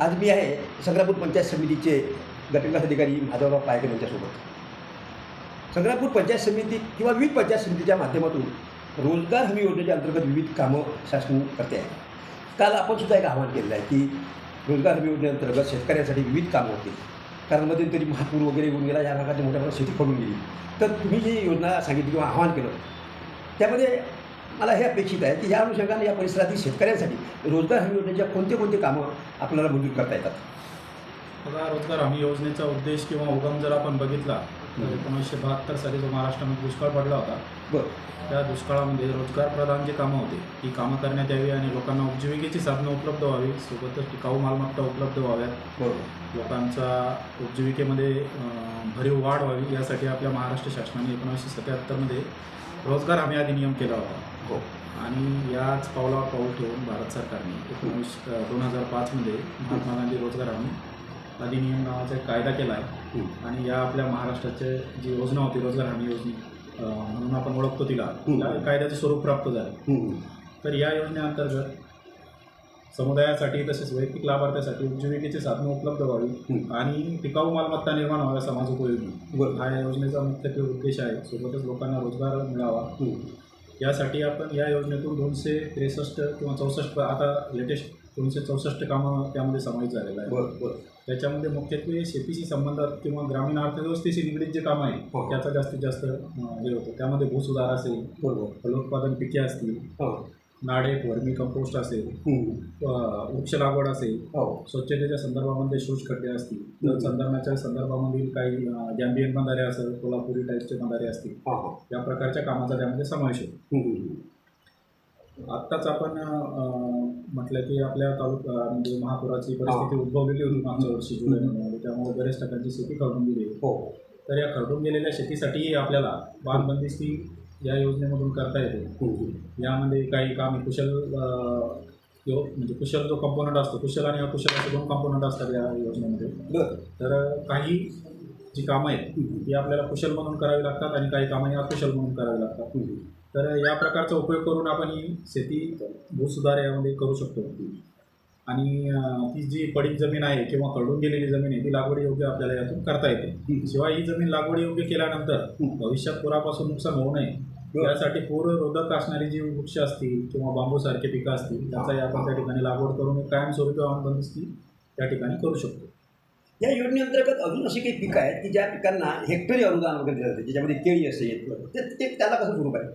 आज मी आहे संग्रामपूर पंचायत समितीचे गटविकास अधिकारी माधवराव पायकर यांच्यासोबत. संग्रामपूर पंचायत समिती किंवा विविध पंचायत समितीच्या माध्यमातून रोजगार हमी योजनेच्या अंतर्गत विविध कामं शासन करते आहे. काल आपण सुद्धा एक आवाहन केलेलं आहे की रोजगार हमी योजनेअंतर्गत शेतकऱ्यांसाठी विविध कामं होतील. कारण मध्यंतरी महापूर वगैरे येऊन गेला या भागात मोठ्या प्रमाणात शेती पडून गेली. तर तुम्ही जी योजना सांगितली किंवा आवाहन केलं त्यामध्ये मला हे अपेक्षित आहे की या अनुषंगाने या परिसरातील शेतकऱ्यांसाठी रोजगार हमी योजनेच्या कोणते कोणते कामं आपल्याला मंजूर करता येतात? बघा रोजगार हमी योजनेचा उद्देश किंवा उगम जर आपण बघितला एकोणीसशे बहात्तर साली जो महाराष्ट्रामध्ये दुष्काळ पडला होता बरं. त्या दुष्काळामध्ये रोजगार प्रधान जी कामं होती ती कामं करण्यात यावी आणि लोकांना उपजीविकेची साधनं उपलब्ध व्हावी सोबतच टिकाऊ मालमत्ता उपलब्ध व्हाव्यात. बरोबर. लोकांचा उपजीविकेमध्ये भरीव वाढ व्हावी यासाठी आपल्या महाराष्ट्र शासनाने एकोणीसशे सत्याहत्तरमध्ये रोजगार हमी अधिनियम केला होता. हो. आणि याच पावलावर पाऊल ठेवून भारत सरकारने एकोणीस दोन हजार पाचमध्ये महात्मा गांधी रोजगार हमी अधिनियम नावाचा एक कायदा केला आहे. आणि या आपल्या महाराष्ट्राचे जी योजना होती रोजगार हमी योजना म्हणून आपण ओळखतो तिला. तिला कायद्याचे स्वरूप प्राप्त झाले. तर या योजनेअंतर्गत समुदायासाठी तसेच वैयक्तिक लाभार्थ्यासाठी उपजीविकेची साधनं उपलब्ध व्हावी. आणि टिकाऊ मालमत्ता निर्माण व्हाव्या समाजोपयोगी बरं हा या योजनेचा मुख्यत्वे उद्देश आहे सोबतच लोकांना रोजगार मिळावा. यासाठी आपण या योजनेतून दोनशे त्रेसष्ट किंवा चौसष्ट आता लेटेस्ट दोनशे चौसष्ट कामं त्यामध्ये समावित झालेलं आहे बरं बरं त्याच्यामध्ये मुख्यत्वे शेतीशी संबंधात किंवा ग्रामीण अर्थव्यवस्थेशी निगडीत जे कामं आहे हो. त्याचा जास्तीत जास्त हे होतं. त्यामध्ये भूसुधार असेल फलोत्पादन पिके असतील हो. नाडे वर्मी कंपोस्ट असेल वृक्ष लागवड असेल हो. स्वच्छतेच्या संदर्भामध्ये शोष खड्डे असतील जलसंधारणाच्या संदर्भामधील काही गॅम्बियन बंधारे असेल कोल्हापुरी टाईपचे बंधारे असतील या प्रकारच्या कामाचा त्यामध्ये समावेश होतो. आत्ताच आपण म्हटलं की आपल्या तालुका म्हणजे महापुराची परिस्थिती उद्भवलेली होती मागच्या वर्षी जुलै महिन्यामध्ये. त्यामुळे बऱ्याच ठिकाणची शेती खरडून गेली. हो. तर या खरडून गेलेल्या शेतीसाठीही आपल्याला बांधबंदिस्ती या योजनेमधून करता येते. यामध्ये काही काम कुशल यो म्हणजे कुशल जो कंपोनंट असतो कुशल आणि अकुशल असे दोन कंपोनंट असतात या योजनेमध्ये. तर काही जी कामं आहेत ती आपल्याला कुशल म्हणून करावी लागतात आणि काही कामं अकुशल म्हणून करावी लागतात. तर या प्रकारचा उपयोग करून आपण ही शेती भूसुधार यामध्ये करू शकतो. आणि ती जी पडीक जमीन आहे किंवा कळून गेलेली जमीन आहे ती लागवड योग्य आपल्याला यातून करता येते. शिवाय ही जमीन लागवड योग्य केल्यानंतर भविष्यात पुरापासून नुकसान होऊ नये. यासाठी यासाठी पूररोधक असणारी जी वृक्ष असतील किंवा बांबूसारखे पिकं असतील त्याचाही आपण त्या ठिकाणी लागवड करून कायमस्वरूपी बंदिस्ती त्या ठिकाणी करू शकतो. या योजनेअंतर्गत अजून अशी काही पिकं आहेत की ज्या पिकांना हेक्टरी अनुदान वगैरे दिलं जाते ज्याच्यामध्ये केळी असेल ते त्याला कसं स्वरूप आहे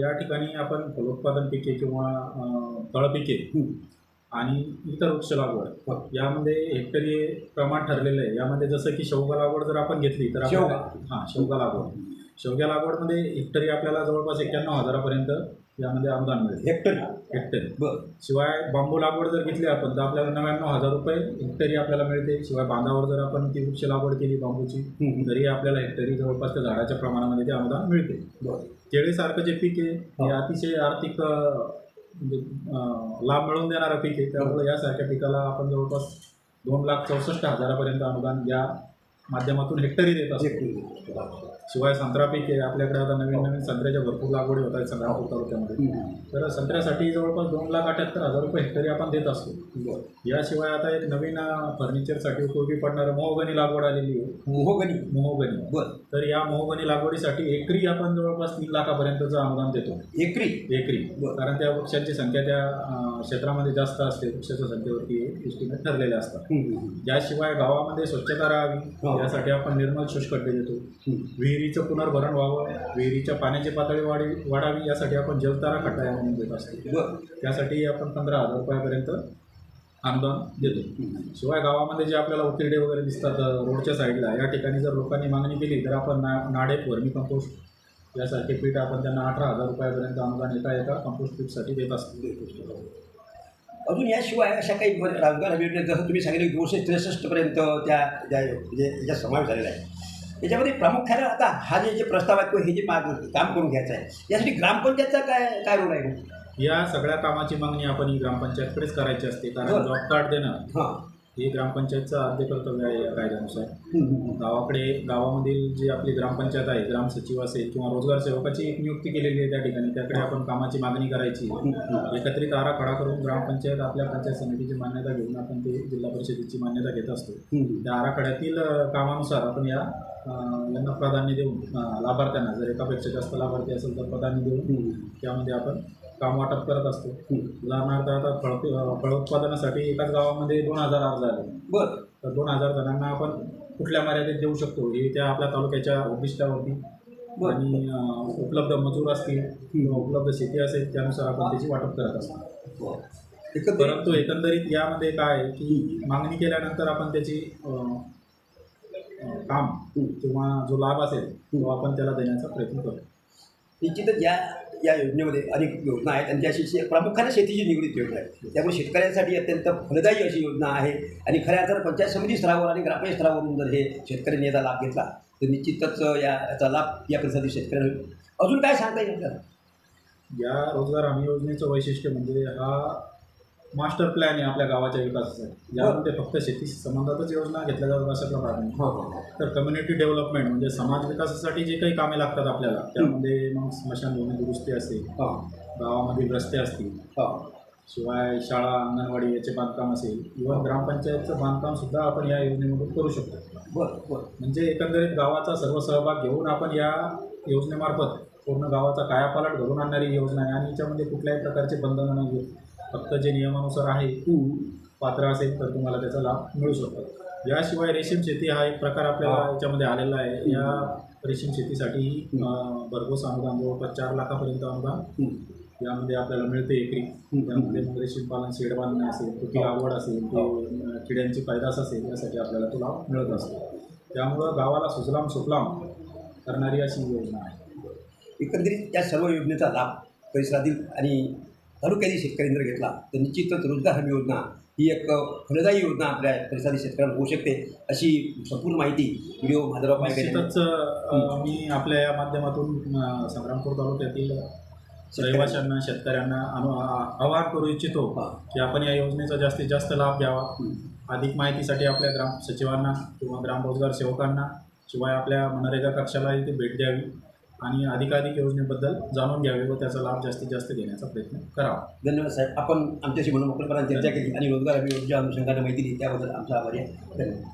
या ठिकाणी आपण फलोत्पादन पिके किंवा फळपिके. आणि इतर वृक्ष लागवड यामध्ये हेक्टरी प्रमाण ठरलेलं आहे. यामध्ये जसं की शेवगा लागवड जर आपण घेतली तर. आपल्याला हां शेवगा लागवड. शेवग्या लागवडमध्ये हेक्टरी आपल्याला जवळपास एक्क्याण्णव हजारापर्यंत यामध्ये अनुदान मिळेल. हेक्टरी? हेक्टरी. बरं. शिवाय बांबू लागवड जर घेतली आपण तर आपल्याला नव्याण्णव हजार रुपये हेक्टरी आपल्याला मिळते. शिवाय बांधावर जर आपण ती वृक्ष लागवड केली बांबूची. तरी आपल्याला हेक्टरी जवळपास त्या झाडाच्या प्रमाणामध्ये ते अनुदान मिळते. बरं. केळीसारखं जे पीक आहे हो. हे. अतिशय आर्थिक म्हणजे लाभ मिळवून देणारं पीक आहे. त्यामुळे यासारख्या पिकाला आपण जवळपास दोन लाख चौसष्ट हजारापर्यंत अनुदान या माध्यमातून हेक्टरी देत असतो. शिवाय संत्रा पीक आहे. आपल्याकडे आता नवीन नवीन संत्र्याच्या भरपूर लागवडी होत आहेत संग्रामपूर तालुक्यामध्ये. हं. तर संत्र्यासाठी जवळपास दोन लाख अठ्याहत्तर हजार रुपये हेक्टरी आपण देत असतो. याशिवाय आता एक नवीन फर्निचरसाठी उपयोगी पडणारं मोहगणी लागवड आलेली आहे. मोहगनी. मोहगणी बरं. तर या मोहगणी लागवडीसाठी एकरी आपण जवळपास तीन लाखापर्यंतचं अनुदान देतो एकरी एकरी बरं. कारण त्या वृक्षांची संख्या त्या अं, क्षेत्रामध्ये जास्त असते वृक्षाच्या संख्येवरती एस्टिमेट ठरलेले असतात हं. हं. याशिवाय गावामध्ये स्वच्छता राहावी हो. यासाठी आपण निर्मल शुष्कड्डे देतो हं. विहिरीचं पुनर्भरण व्हावं विहिरीच्या पाण्याची पातळी वाढी वाढावी यासाठी आपण जलतारा खड्डा म्हणून देत असतो बरं त्यासाठी आपण पंधरा हजार रुपयापर्यंत अनुदान देतो. शिवाय गावामध्ये जे आपल्याला उकिरडे वगैरे दिसतात रोडच्या साईडला या ठिकाणी जर लोकांनी मागणी केली तर आपण ना नाडेप वर्मी कंपोस्ट यासारखे पीठ आपण त्यांना अठरा हजार रुपयापर्यंत अनुदान एका एका कंपोस्ट पीठसाठी देत असतो. अजून याशिवाय अशा काही ब- रोजगार हमी जसं तुम्ही सांगितलं दोनशे त्रेसष्टपर्यंत त्या ज्या म्हणजे याच्यात समावेश झालेला आहे. याच्यामध्ये प्रामुख्याने आता हा जे जे प्रस्ताव आहे किंवा हे जे माग काम करून घ्यायचं आहे यासाठी ग्रामपंचायतचा काय काय रोल आहे? या सगळ्या कामाची मागणी आपण ही ग्रामपंचायतकडेच करायची असते कारण बरं. जॉब कार्ड देणं हां हे ग्रामपंचायतचं आद्य कर्तव्य आहे या कायद्यानुसार. गावाकडे गावामधील जी आपली ग्रामपंचायत आहे ग्रामसचिव असेल किंवा रोजगार सेवकाची एक नियुक्ती केलेली आहे त्या ठिकाणी त्याकडे आपण कामाची मागणी करायची. एकत्रित आराखडा करून ग्रामपंचायत आपल्या पंचायत समितीची मान्यता घेऊन आपण ते जिल्हा परिषदेची मान्यता घेत असतो. त्या आराखड्यातील अ, कामानुसार आपण या अ, यांना प्राधान्य देऊन अ, लाभार्थ्यांना जर एकापेक्षा जास्त लाभार्थी असेल तर प्राधान्य देऊन त्यामध्ये आपण काम वाटप करत असतो. उदाहरणार्थ आता फळ फळ उत्पादनासाठी एकाच गावामध्ये दोन हजार अर्ज आले. बरं. तर दोन हजार जणांना आपण कुठल्या मर्यादेत देऊ शकतो? हे त्या आपल्या तालुक्याच्या उद्दिष्टावरती. आणि उपलब्ध मजूर असतील किंवा उपलब्ध शेती असेल त्यानुसार आपण त्याची वाटप करत असतो. परंतु एकंदरीत यामध्ये काय आहे की मागणी केल्यानंतर आपण त्याची काम किंवा जो लाभ असेल तो आपण त्याला देण्याचा प्रयत्न करतो निश्चितच या या योजनेमध्ये अनेक योजना आहेत आणि त्याशी शे- प्रामुख्याने शेतीची निगडीत योजना आहे त्यामुळे शेतकऱ्यांसाठी अत्यंत फलदायी अशी योजना आहे आणि खऱ्या अर्थानं पंचायत समिती स्तरावर आणि ग्रामपंचायत स्तरावरून जर हे शेतकऱ्यांनी याचा लाभ घेतला तर निश्चितच या याचा लाभ या परिसरातील शेतकऱ्यांना होईल. अजून काय सांगता येईल आपल्याला? या रोजगार हमी योजनेचं वैशिष्ट्य म्हणजे हा मास्टर प्लॅन आहे आपल्या गावाच्या विकासासाठी. यामध्ये फक्त शेती संबंधातच योजना घेतल्या जातात अशातला भाग नाही हां हां. तर कम्युनिटी डेव्हलपमेंट म्हणजे समाज विकासासाठी जे काही कामे लागतात आपल्याला त्यामध्ये मग स्मशानभूमी दुरुस्ती असेल हां. गावामधील रस्ते असतील हां. शिवाय शाळा अंगणवाडी याचे बांधकाम असेल इव्हन ग्रामपंचायतचं बांधकाम सुद्धा आपण या योजनेमधून करू शकतो. बरं बरं. म्हणजे एकंदरीत गावाचा सर्व सहभाग घेऊन आपण या योजनेमार्फत पूर्ण गावाचा कायापालट घडून आणणारी ही योजना आहे आणि याच्यामध्ये कुठल्याही प्रकारचे बंधनं नाही फक्त जे नियमानुसार आहे पात्र असेल तर तुम्हाला त्याचा लाभ मिळू शकतो. याशिवाय रेशीम शेती हा एक प्रकार आपल्याला. याच्यामध्ये आलेला आहे. या रेशीम शेतीसाठी भरघोस अनुदान जवळपास चार लाखापर्यंत अनुदान. यामध्ये आपल्याला मिळते एकरी. त्यामध्ये मग रेशीम पालन शेड बांधणे असेल तुकी लागवड असेल ते किड्यांची पैदास असेल यासाठी आपल्याला तो लाभ मिळत असतो. त्यामुळं गावाला सुजलाम सुफलाम करणारी अशी योजना आहे. एकंदरीत या सर्व योजनेचा लाभ परिसरातील आणि तालुक्यातील शेतकऱ्यांनी जर घेतला तर निश्चितच रोजगार हमी योजना ही एक फलदायी योजना आपल्या परिसरातील शेतकऱ्यांना होऊ शकते अशी संपूर्ण माहिती व्हिडिओ यांनी- निश्चितच मी आपल्या या माध्यमातून संग्रामपूर तालुक्यातील रहिवाशांना शेतकऱ्यांना अनु आवाहन करू इच्छितो. की आपण या योजनेचा जास्तीत जास्त लाभ घ्यावा. अधिक माहितीसाठी आपल्या ग्राम सचिवांना किंवा ग्राम रोजगार सेवकांना शिवाय आपल्या मनरेगा कक्षाला इथे भेट द्यावी आणि अधिकाधिक योजनेबद्दल जाणून घ्यावे व त्याचा लाभ जास्तीत जास्त घेण्याचा प्रयत्न करावा. धन्यवाद साहेब. आपण आमच्याशी म्हणून मोकळेपणाने चर्चा केली आणि रोजगार योजना अनुषंगाने माहिती दिली. त्याबद्दल आमचा आभारी आहे. धन्यवाद.